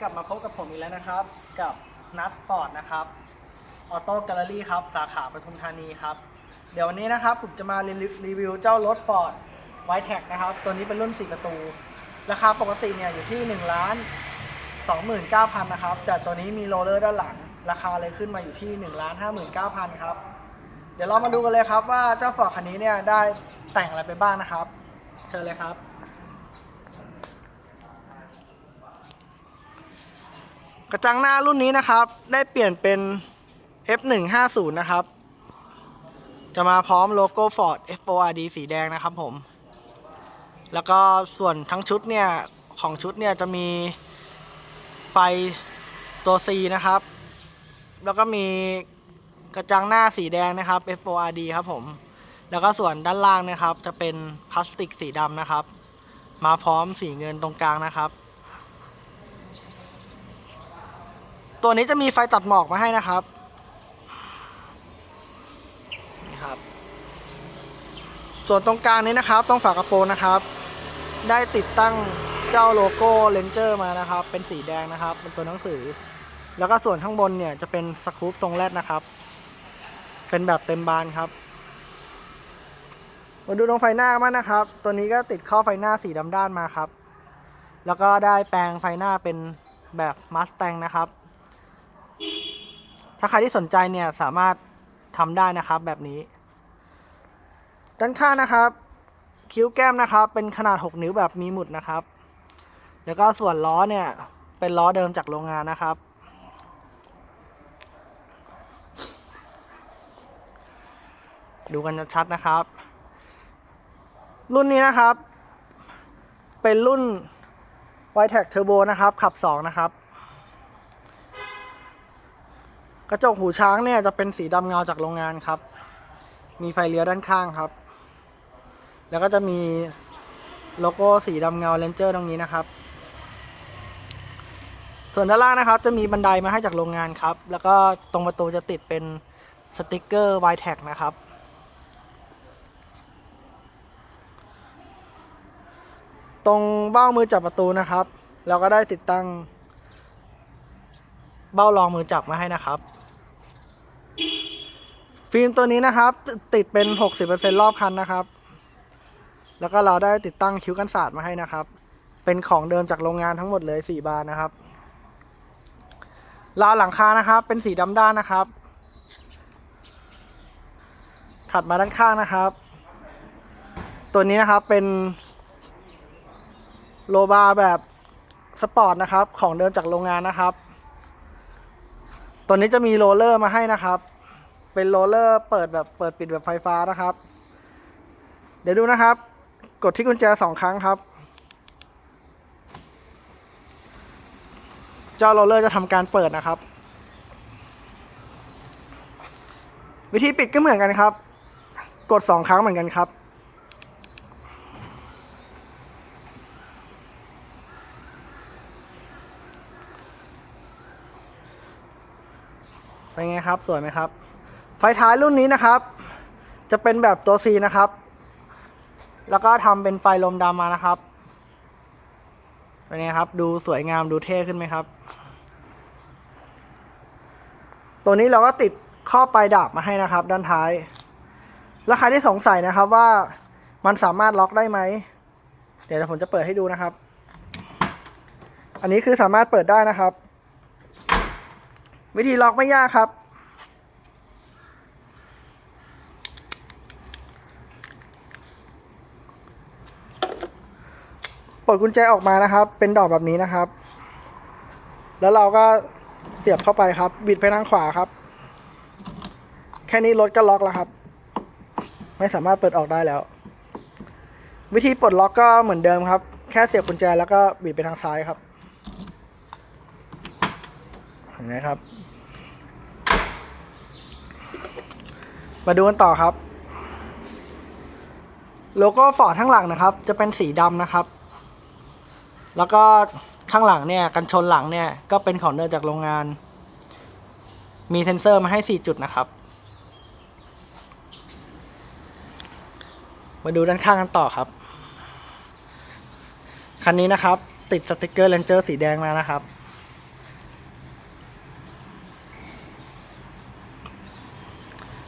กลับมาพบกับผมอีกแล้วนะครับ กับนัทฟอร์ดนะครับออโต้แกลเลอรี่ครับ สาขาปทุมธานีครับ เดี๋ยววันนี้นะครับ ผมจะมารีวิวรีวิวเจ้ารถฟอร์ดไวท์แท็กนะครับ ตัวนี้เป็นรุ่น 4 ประตู ราคาปกติเนี่ยอยู่ที่1ล้าน29,000นะครับ แต่ตัวนี้มีโรลเลอร์ด้านหลัง ราคาเลยขึ้นมาอยู่ที่1ล้าน59,000ครับ เดี๋ยวเรามาดูกันเลยครับว่าเจ้าฟอร์ดคันนี้เนี่ยได้แต่งอะไรไปบ้างนะครับ เชิญเลยครับ กระจังหน้ารุ่นนี้นะครับ ได้เปลี่ยนเป็น F150 นะครับ จะมาพร้อมโลโก้ Ford FORD สีแดงนะครับผม แล้วก็ส่วนทั้งชุดเนี่ย ของชุดเนี่ยจะมีไฟตัว C นะครับ แล้วก็มีกระจังหน้าสีแดงนะครับ FORD ครับผม แล้วก็ส่วนด้านล่างนะครับ จะเป็นพลาสติกสีดำนะครับ มาพร้อมสีเงินตรงกลางนะครับ ตัวนี้จะมีไฟตัดหมอกมาให้นะครับนี่ครับ ส่วนตรงกลางนี้นะครับ ตรงฝากระโปรงนะครับ ได้ติดตั้งเจ้าโลโก้เลนเจอร์มานะครับ เป็นสีแดงนะครับ เป็นตัวหนังสือ แล้วก็ส่วนข้างบนเนี่ยจะเป็นสครูปทรงแรดนะครับ เป็นแบบเต็มบานครับมาดูตรงไฟหน้ากันนะครับ ตัวนี้ก็ติดข้อไฟหน้าสีดำด้านมาครับ แล้วก็ได้แปลงไฟหน้าเป็นแบบมัสแตงนะครับ ถ้าใครที่สนใจเนี่ยสามารถทำได้นะครับแบบนี้ ด้านข้างนะครับ คิ้วแก้มนะครับ เป็นขนาด 6 นิ้วแบบมีหมุดนะครับ แล้วก็ส่วนล้อเนี่ยเป็นล้อเดิมจากโรงงานนะครับ ดูกันชัดนะครับ รุ่นนี้นะครับ เป็นรุ่น y t e c Turbo นะครับ ขับ 2 นะครับ กระจกหูช้างเนี่ยจะเป็นสีดำเงาจากโรงงานครับ มีไฟเลี้ยวด้านข้างครับ แล้วก็จะมีโลโก้สีดำเงาเลนเจอร์ตรงนี้นะครับ ส่วนด้านล่างนะครับ จะมีบันไดมาให้จากโรงงานครับ แล้วก็ตรงประตูจะติดเป็นสติกเกอร์ y t e c นะครับ ตรงเบ้ามือจับประตูนะครับ เราก็ได้ติดตั้งเบ้ารองมือจับมาให้นะครับ ฟิล์มตัวนี้นะครับ ติดเป็น 60%รอบคันนะครับ แล้วก็เราได้ติดตั้งคิ้วกันศาสตร์มาให้นะครับ เป็นของเดิมจากโรงงานทั้งหมดเลย 4 บานนะครับราวหลังคานะครับ เป็นสีดำด้านนะครับ ถัดมาด้านข้างนะครับ ตัวนี้นะครับเป็นโลบาแบบสปอร์ตนะครับ ของเดิมจากโรงงานนะครับ ตัวนี้จะมีโรลเลอร์มาให้นะครับ เป็นโรลเลอร์เปิดแบบเปิดปิดแบบไฟฟ้านะครับ เดี๋ยวดูนะครับ กดที่กุญแจสองครั้งครับ เจ้าโรลเลอร์จะทำการเปิดนะครับ วิธีปิดก็เหมือนกันครับ กดสองครั้งเหมือนกันครับเป็นไงครับ สวยไหมครับ ไฟท้ายรุ่นนี้นะครับ จะเป็นแบบตัว C นะครับ แล้วก็ทำเป็นไฟลมดำมานะครับเป็นไงครับ ดูสวยงามดูเท่ขึ้นไหมครับ ตัวนี้เราก็ติดข้อปลายดาบมาให้นะครับ ด้านท้าย แล้วใครที่สงสัยนะครับว่ามันสามารถล็อกได้ไหม เดี๋ยวผมจะเปิดให้ดูนะครับ อันนี้คือสามารถเปิดได้นะครับ วิธีล็อกไม่ยากครับ ปลดกุญแจออกมานะครับ เป็นดอกแบบนี้นะครับ แล้วเราก็เสียบเข้าไปครับ บิดไปทางขวาครับ แค่นี้รถก็ล็อกแล้วครับ ไม่สามารถเปิดออกได้แล้ว วิธีปลดล็อกก็เหมือนเดิมครับ แค่เสียบกุญแจแล้วก็บิดไปทางซ้ายครับเห็นไหมครับ มาดูกันต่อครับ โลโก้ฟอร์ดข้างหลังนะครับ จะเป็นสีดำนะครับ แล้วก็ข้างหลังเนี่ยกันชนหลังเนี่ยก็เป็นของเดิมจากโรงงาน มีเซ็นเซอร์มาให้สี่จุดนะครับ มาดูด้านข้างกันต่อครับ คันนี้นะครับ ติดสติกเกอร์เลนเจอร์สีแดงมานะครับ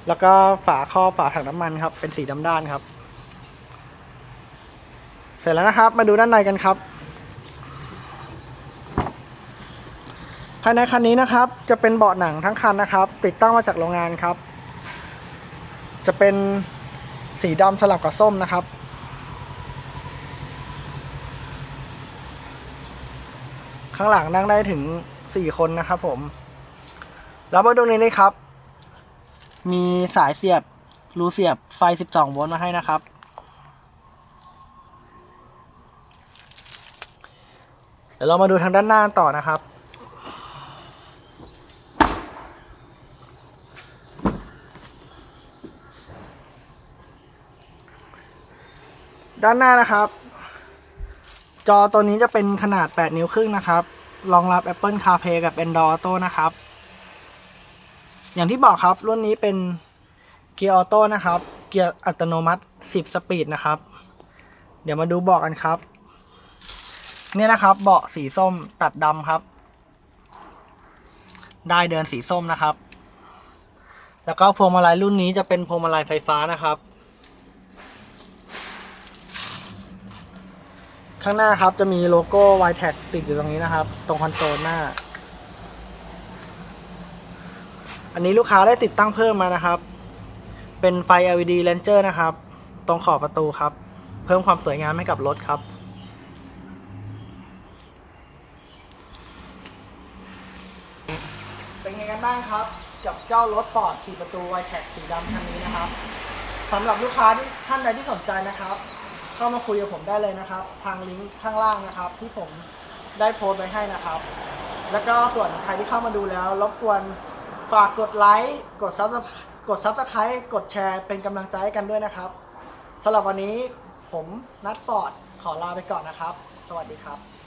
แล้วก็ฝาครอบฝาถังน้ำมันครับ เป็นสีดำด้านครับ เสร็จแล้วนะครับ มาดูด้านในกันครับ ภายในคันนี้นะครับ จะเป็นเบาะหนังทั้งคันนะครับ ติดตั้งมาจากโรงงานครับ จะเป็นสีดำสลับกับส้มนะครับ ข้างหลังนั่งได้ถึง 4 คนนะครับผม แล้วมาดูนี้นะครับ มีสายเสียบรูเสียบไฟ 12 โวลต์มาให้นะครับ เดี๋ยวเรามาดูทางด้านหน้าต่อนะครับ ด้านหน้านะครับ จอตัวนี้จะเป็นขนาด 8 นิ้วครึ่งนะครับรองรับ Apple CarPlay กับ Android Auto นะครับ อย่างที่บอกครับรุ่นนี้เป็นเกียร์ออโต้นะครับ เกียร์อัตโนมัติ 10 สปีดนะครับ เดี๋ยวมาดูเบาะกันครับ เนี่ยนะครับเบาะสีส้มตัดดำครับ ได้เดินสีส้มนะครับ แล้วก็พวงมาลัยรุ่นนี้จะเป็นพวงมาลัยไฟฟ้านะครับ ข้างหน้าครับจะมีโลโก้ y t a g ติดอยู่ตรงนี้นะครับ ตรงคอนโซลหน้า อันนี้ลูกค้าได้ติดตั้งเพิ่มมานะครับ เป็นไฟ LED Ranger นะครับ ตรงขอบประตูครับ เพิ่มความสวยงามให้กับรถครับ เป็นไงกันบ้างครับ กับเจ้ารถ Ford 4ประตู y t a g สีดำคันนี้นะครับสำหรับลูกค้าที่ท่านใดที่สนใจนะครับ เข้ามาคุยกับผมได้เลยนะครับ ทางลิงก์ข้างล่างนะครับ ที่ผมได้โพสต์ไว้ให้นะครับ แล้วก็ส่วนใครที่เข้ามาดูแล้ว รบกวนฝากกดไลค์ กดซับกดซับสไครต์กดแชร์เป็นกำลังใจให้กันด้วยนะครับสำหรับวันนี้ผมนัดฟอร์ดขอลาไปก่อนนะครับ สวัสดีครับ